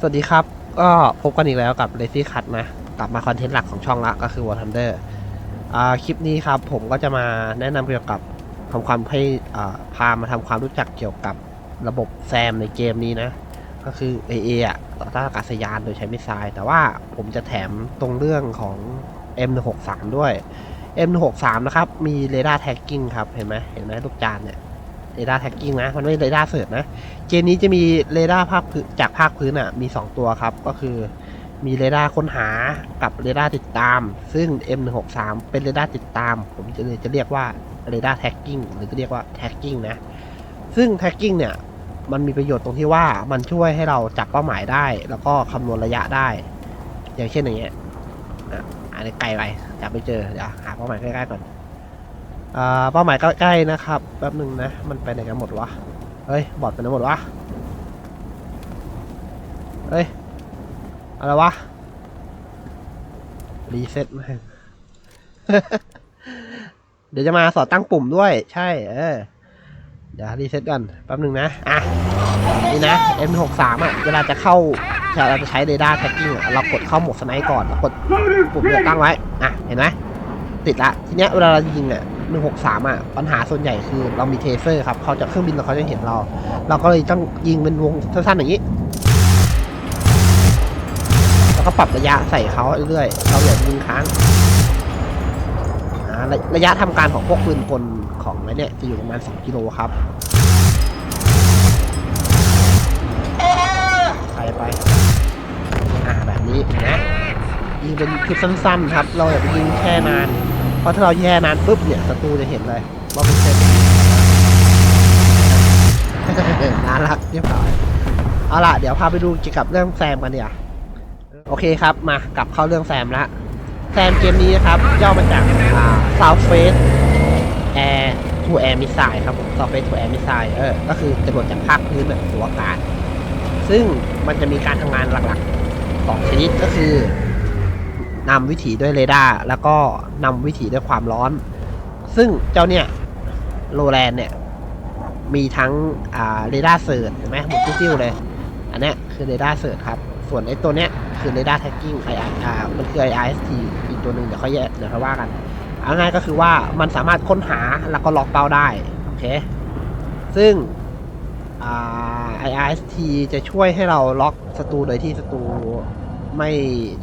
สวัสดีครับ ก็พบกันอีกแล้วกับ Lazy Cut นะ กลับมาคอนเทนต์หลักของช่องละก็คือ War Thunder อ่าคลิปนี้ครับ ผมก็จะมาแนะนำเกี่ยวกับทำความให้อ่าพามาทำความรู้จักเกี่ยวกับระบบแซมในเกมนี้นะ ก็คือ AA อะต่อต้านอากาศยานโดยใช้มิสไซล์ แต่ว่าผมจะแถมตรงเรื่องของ M163 ด้วย M163 นะครับ มีเรดาร์แท็กกิ้งครับ เห็นไหมเห็นไหมลูกจานเนี่ย เรดาร์แท็กกิ้งนะ มันไม่เรดาร์เสิร์ชนะ เกมนี้จะมีเรดาร์ภาคพื้นจากภาคพื้นอะ มี 2 ตัวครับ ก็คือมีเรดาร์ค้นหากับเรดาร์ติดตาม ซึ่ง M163 เป็นเรดาร์ติดตาม ผมจะเลยจะเรียกว่าเรดาร์แท็กกิ้งหรือจะเรียกว่าแท็กกิ้งนะ ซึ่งแท็กกิ้งเนี่ย มันมีประโยชน์ตรงที่ว่ามันช่วยให้เราจับเป้าหมายได้ แล้วก็คำนวณระยะได้ อย่างเช่นอย่างเงี้ยอะอันนี้ไกลไปจับไม่เจอ เดี๋ยวหาเป้าหมายใกล้ๆก่อน อ่าเป้าหมายใกล้ๆนะครับแป๊บหนึ่งนะมันไปไหนกันหมดวะเฮ้ยบอดไปไหนหมดวะเฮ้ยอะไรวะรีเซ็ตมาเดี๋ยวจะมาสอนตั้งปุ่มด้วย ใช่ เออ เดี๋ยวรีเซ็ตก่อนแป๊บหนึ่งนะ อะ นี่นะ M63 อะ เวลาจะเข้าเราจะใช้เรดาร์แท็กกิ้งเรากดเข้าโหมดสไนป์ก่อนแล้วกดปุ่มเลือกตั้งไว้ อะ เห็นไหมติดละ ทีเนี้ยเวลาเรายิงอะ 163อะปัญหาส่วนใหญ่คือเรามีเทเซอร์ครับเขาจากเครื่องบินเราเขาจะเห็นเรา เราก็เลยต้องยิงเป็นวงสั้นๆอย่างนี้ แล้วก็ปรับระยะใส่เขาเรื่อยๆเราอย่ายิงค้างระยะทำการของพวกปืนกลของไอ้เนี่ยจะอยู่ประมาณ 2 กิโลครับไปไปอ่าแบบนี้นะยิงเป็นคลิปสั้นๆครับ เราอย่าไปยิงแค่นาน ราะถ้าเราแย่นานปุ๊บเนี่ยศัตรูจะเห็นเลยว่าเป็นเส้นน่ารักเรียบร้อยเอาล่ะเดี๋ยวพาไปดูเกี่ยวกับเรื่องแซมกันเนี่ยโอเคครับมากลับเข้าเรื่องแซมละแซมเกมนี้นะครับย่อมาจากอ่า South Face Air to Air Missile ครับผม South Face to Air Missile เออก็คือจรวดจากภาคพื้นแบบสู่อากาศซึ่งมันจะมีการทำงานหลักๆสองชนิดก็คือ นำวิถีด้วยเรดาร์แล้วก็นำวิถีด้วยความร้อน ซึ่งเจ้าเนี่ยโรแลนเนี่ย มีทั้งอ่าเรดาร์เสิร์ชเห็นไหมหมดติ้วเลย อันเนี้ยคือเรดาร์เสิร์ชครับ ส่วนไอ้ตัวเนี้ยคือเรดาร์แท็กกิ้งไออ่ามันคือ IRST อีกตัวหนึ่งเดี๋ยวเขาแยกเดี๋ยวเขาว่ากันเอาง่ายก็คือว่ามันสามารถค้นหาแล้วก็ล็อกเป้าได้โอเคซึ่งอ่า IRST จะช่วยให้เราล็อกศัตรูโดยที่ศัตรู ไม่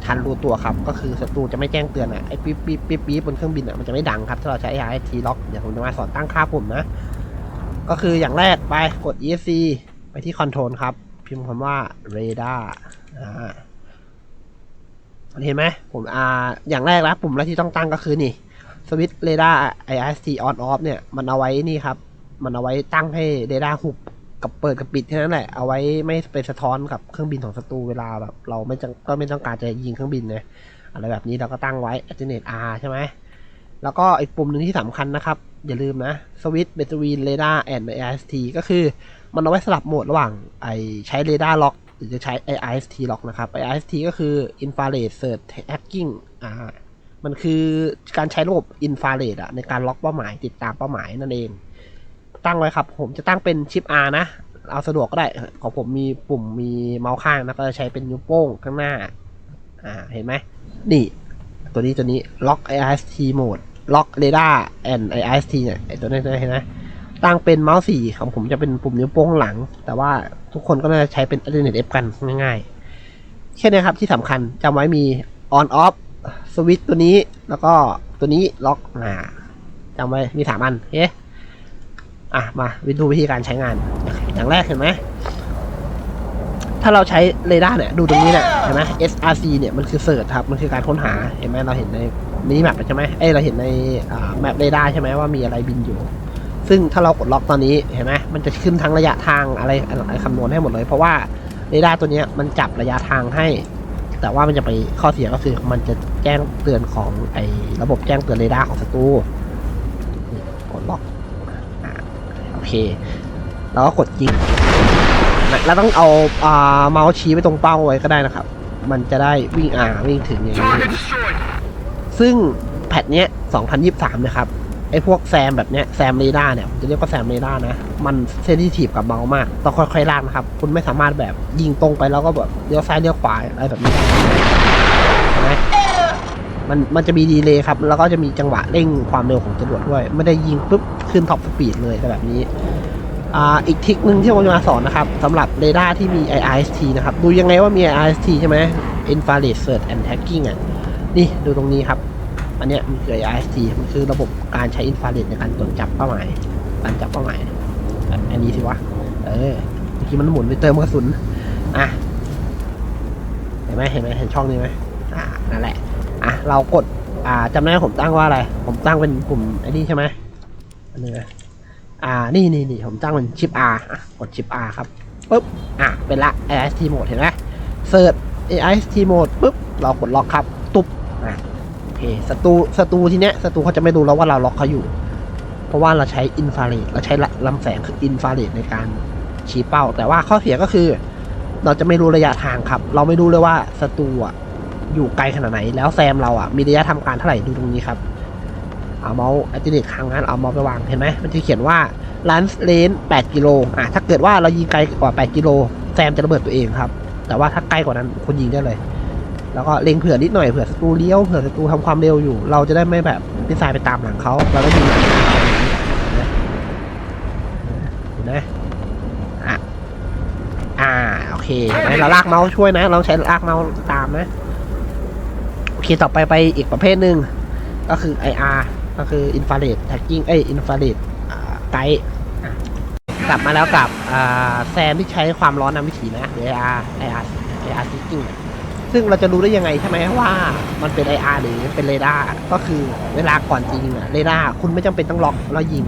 ทันรู้ตัวครับ ก็คือศัตรูจะไม่แจ้งเตือนอะไอ้ปิ๊บปิ๊บปิ๊บปิ๊บบนเครื่องบินอะมันจะไม่ดังครับ ถ้าเราใช้ IRST ล็อกเดี๋ยวผมจะมาสอนตั้งค่าปุ่มนะ ก็คืออย่างแรกไปกด ESC ไปที่ Control ครับ พิมพ์คำว่า Radar อ่าเห็นไหมผมอ่าอย่างแรกนะปุ่มแรกที่ต้องตั้งก็คือนี่สวิตช์ Radar IRST on off เนี่ย มันเอาไว้นี่ครับ มันเอาไว้ตั้งให้ Radar หุบ กับเปิดกับปิดแค่นั้นแหละ เอาไว้ไม่ไปสะท้อนกับเครื่องบินของศัตรูเวลาแบบ เราไม่จังก็ไม่ต้องการจะยิงเครื่องบินไงอะไรแบบนี้เราก็ตั้งไว้ Alternate R ใช่ไหมแล้วก็อีกปุ่มหนึ่งที่สำคัญนะครับ อย่าลืมนะสวิตช์ Between Radar and IST ก็คือมันเอาไว้สลับโหมดระหว่างไอใช้เรดาร์ล็อกหรือจะใช้ IST ล็อกนะครับ IST ก็คือ Infrared Search Tracking อ่ามันคือการใช้ระบบ Infrared อะในการล็อกเป้าหมายติดตามเป้าหมายนั่นเอง ตั้งไว้ครับ ผมจะตั้งเป็นชิป R นะ เอาสะดวกก็ได้ ของผมมีปุ่มมีเมาส์ข้างนะก็ใช้เป็นนิ้วโป้งข้างหน้า อ่า เห็นไหม นี่ ตัวนี้ตัวนี้ล็อก IST mode ล็อก radar and IST เนี่ยไอตัวนี้ตัวนี้เห็นไหมตั้งเป็นเมาส์สี่ของผมจะเป็นปุ่มนิ้วโป้งหลัง แต่ว่าทุกคนก็น่าจะใช้เป็น Alternate F กันง่ายๆ แค่นี้ครับที่สำคัญจำไว้มี on off สวิตตัวนี้แล้วก็ตัวนี้ล็อกอ่าจำไว้มีสามอันเฮ้ อะมาวิดูวิธีการใช้งานอย่างแรกเห็นไหมถ้าเราใช้เรดาร์เนี่ยดูตรงนี้เนี่ยเห็นไหม SRC เนี่ยมันคือเสิร์ชครับมันคือการค้นหาเห็นไหมเราเห็นในมินิแมปใช่ไหมเอ้เราเห็นในแมปเรดาร์ใช่ไหมว่ามีอะไรบินอยู่ ซึ่งถ้าเรากดล็อกตอนนี้เห็นไหมมันจะขึ้นทั้งระยะทางอะไรอะไรคำนวณให้หมดเลย เพราะว่าเรดาร์ตัวนี้มันจับระยะทางให้ แต่ว่ามันจะไปข้อเสียก็คือมันจะแจ้งเตือนของไอ้ระบบแจ้งเตือนเรดาร์ของศัตรูนี่กดล็อกอ่าโอ เค แล้วก็กดยิง แล้วต้องเอาอ่าเมาส์ชี้ไปตรงเป้าไว้ก็ได้นะครับ มันจะได้วิ่งอ่าวิ่งถึงอย่างนี้ Target destroyed. ซึ่งแพทเนี้ย 2023 นะครับอ้พวกแซมแบบเนี้ยแซมเรดาร์เนี่ยผมจะเรียกว่าแซมเรดาร์นะ มันเซนซิทีฟกับเมาส์มาก ต้องค่อยๆลากนะครับ คุณไม่สามารถแบบยิงตรงไปแล้วก็แบบเลี้ยวซ้ายเลี้ยวขวาอะไรแบบนี้ได้เห็นไหมมันมันจะมีดีเลย์ครับ แล้วก็จะมีจังหวะเร่งความเร็วของจรวดด้วย ไม่ได้ยิงปุ๊บ ขึ้นท็อปสปีดเลยแต่แบบนี้อ่าอีกทิกหนึ่งที่ผมจะมาสอนนะครับสำหรับเรดาร์ที่มี IRST นะครับ ดูยังไงว่ามี IRST ใช่ไหม Infrared Search and Tracking อะ นี่ดูตรงนี้ครับ อันเนี้ยมันคือ IRST มันคือระบบการใช้อินฟราเรดในการตรวจจับเป้าหมายการจับเป้าหมายอันนี้สิวะ เออเมื่อกี้มันหมุนไปเติมกระสุน อะ เห็นไหมเห็นไหมเห็นช่องนี้ไหมอ่านั่นแหละ อะ เรากด อ่าจำได้ไหมผมตั้งว่าอะไร ผมตั้งเป็นปุ่มไอ้นี่ใช่ไหม อันนี้นะอ่า นี่นี่นี่ผมตั้งเป็นชิป R อะกดชิป R ครับปุ๊บ อะ เป็นละ AIST mode เห็นไหมเซิร์ช AIST mode ปุ๊บ เรากดล็อกครับ ตุ๊บ อะ โอเคศัตรูศัตรูทีเนี้ยศัตรูเขาจะไม่รู้แล้วว่าเราล็อกเขาอยู่ เพราะว่าเราใช้อินฟราเรดเราใช้ลำแสงคืออินฟราเรดในการชี้เป้า แต่ว่าข้อเสียก็คือ เราจะไม่รู้ระยะทางครับ เราไม่รู้เลยว่าศัตรูอะอยู่ไกลขนาดไหน แล้วแซมเราอะ มีระยะทำการเท่าไหร่ ดูตรงนี้ครับ เอาเมาส์อัลติเนตค้างนั้นเอาเมาส์ไปวางเห็นไหมมันจะเขียนว่าลันเลน8กิโลอะถ้าเกิดว่าเรายิงไกลกว่า8กิโลแซมจะระเบิดตัวเองครับ แต่ว่าถ้าใกล้กว่านั้นคุณยิงได้เลย แล้วก็เล็งเผื่อนิดหน่อยเผื่อศัตรูเลี้ยวเผื่อศัตรูทำความเร็วอยู่ เราจะได้ไม่แบบมิสไซล์ไปตามหลังเขาเราได้ยิงหลังเขาเห็นไหมอะอ่าโอเคเราลากเมาส์ช่วยนะ เราใช้ลากเมาส์ตามนะโอเคต่อไปไปอีกประเภทหนึ่งก็คือ IR ก็คือ infrared tracking เอ้ย infrared ไกด์กลับมาแล้วกับอ่าแซมที่ใช้ความร้อนนำวิถีนะหรือ IR IR IR tracking อะซึ่งเราจะรู้ได้ยังไงใช่ไหมว่ามันเป็น IR หรือเป็นเรดาร์ก็คือเวลาก่อนจริงอะเรดาร์คุณไม่จำเป็นต้องล็อกแล้วยิง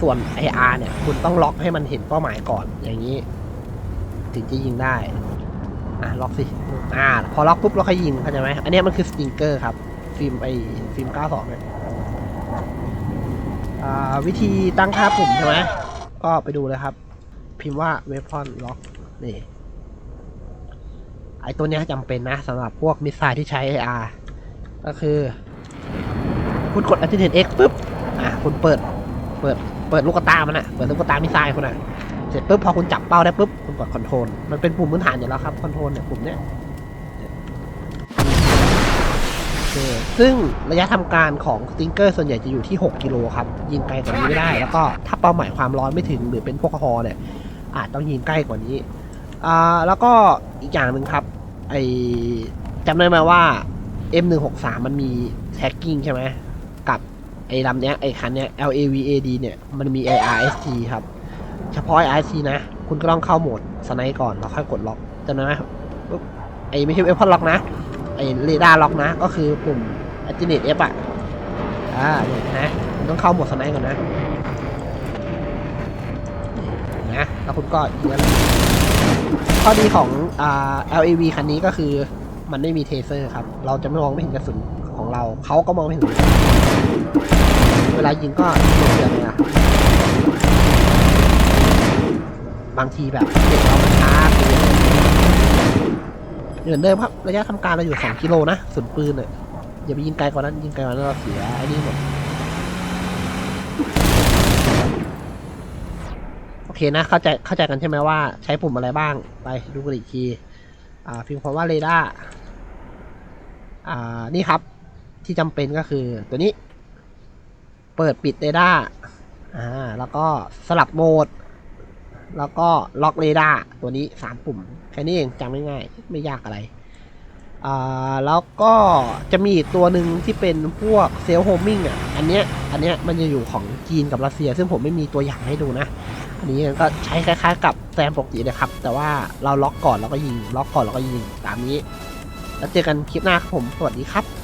ส่วน IR เนี่ย คุณต้องล็อกให้มันเห็นเป้าหมายก่อนอย่างนี้ ถึงจะยิงได้อะล็อกสิอ่าพอล็อกปุ๊บเราค่อยยิงเข้าใจไหมอันเนี้ยมันคือสติงเกอร์ครับ ฟิล์มไอฟิล์ม92เนี่ยอ่า วิธีตั้งค่าปุ่มใช่ไหมก็ไปดูเลยครับ พิมพ์ว่า weapon lock นี่ไอตัวเนี้ยจำเป็นนะสำหรับพวกมิสไซล์ที่ใช้ AR ก็คือ คุณกด Alternate X ปุ๊บ อะ คุณเปิด เปิด เปิดลูกตามันอะเปิดลูกตามิสไซล์คุณอะเสร็จปุ๊บพอคุณจับเป้าได้ปุ๊บ คุณกดคอนโทรลมันเป็นปุ่มพื้นฐานอยู่แล้วครับคอนโทรลเนี่ยปุ่มเนี้ย เคซึ่งระยะทำการของสติงเกอร์ส่วนใหญ่จะอยู่ที่ 6 กิโลครับ ยิงไกลกว่านี้ไม่ได้ แล้วก็ถ้าเป้าหมายความร้อนไม่ถึงหรือเป็นพวกฮอเนี่ยอาจต้องยิงใกล้กว่านี้อ่าแล้วก็อีกอย่างหนึ่งครับไอจำได้ไหมว่า M163 มันมี tagging ใช่ไหมกับไอ้ลำเนี้ยไอ้คันเนี้ย LAVAD เนี่ยมันมี IRST ครับ เฉพาะ IRST นะ คุณก็ต้องเข้าโหมดสไนก่อนแล้วค่อยกดล็อกจำได้ไหมปุ๊บไอ้ไม่ใช่เอฟพอล็อกนะ ไอ้เรดาร์ล็อกนะ ก็คือปุ่ม Alternate F อะ อ่าเนี่ยนะต้องเข้าหมดสไนก่อนนะนะแล้วคุณก็ยิงอะไรข้อดีของอ่า LAV คันนี้ก็คือมันไม่มีเทเซอร์ครับ เราจะไม่มองไม่เห็นกระสุนของเรา เขาก็มองไม่เห็น เวลายิงก็โดนเดือนเลยอะบางทีแบบเด็กเราช้าเหมือนเดิมครับ ระยะทำการเราอยู่2กิโลนะสุนปืนเนี่ยอย่าไปยิงไกลกว่านั้นยิงไกลกว่านั้นเราเสียไอ้นี่หมดโอเคนะเข้าใจเข้าใจกันใช่ไหมว่าใช้ปุ่มอะไรบ้างไปดูกันอีกทีอ่าพิมพ์คำว่าเรดาร์อ่านี่ครับที่จำเป็นก็คือตัวนี้ เปิดปิดเรดาร์อ่าแล้วก็สลับโหมด แล้วก็ล็อกเรดาร์ตัวนี้สามปุ่ม แค่นี้เองจำง่ายๆไม่ยากอะไรอ่าแล้วก็จะมีอีกตัวหนึ่งที่เป็นพวกเซลโฮมิงอะอันเนี้ยอันเนี้ยมันจะอยู่ของจีนกับรัสเซีย ซึ่งผมไม่มีตัวอย่างให้ดูนะ อันนี้ก็ใช้คล้ายๆ กับแซมปกติเลยครับ แต่ว่าเราล็อกก่อนแล้วก็ยิง ล็อกก่อนแล้วก็ยิงตามนี้ แล้วเจอกันคลิปหน้าครับผมสวัสดีครับ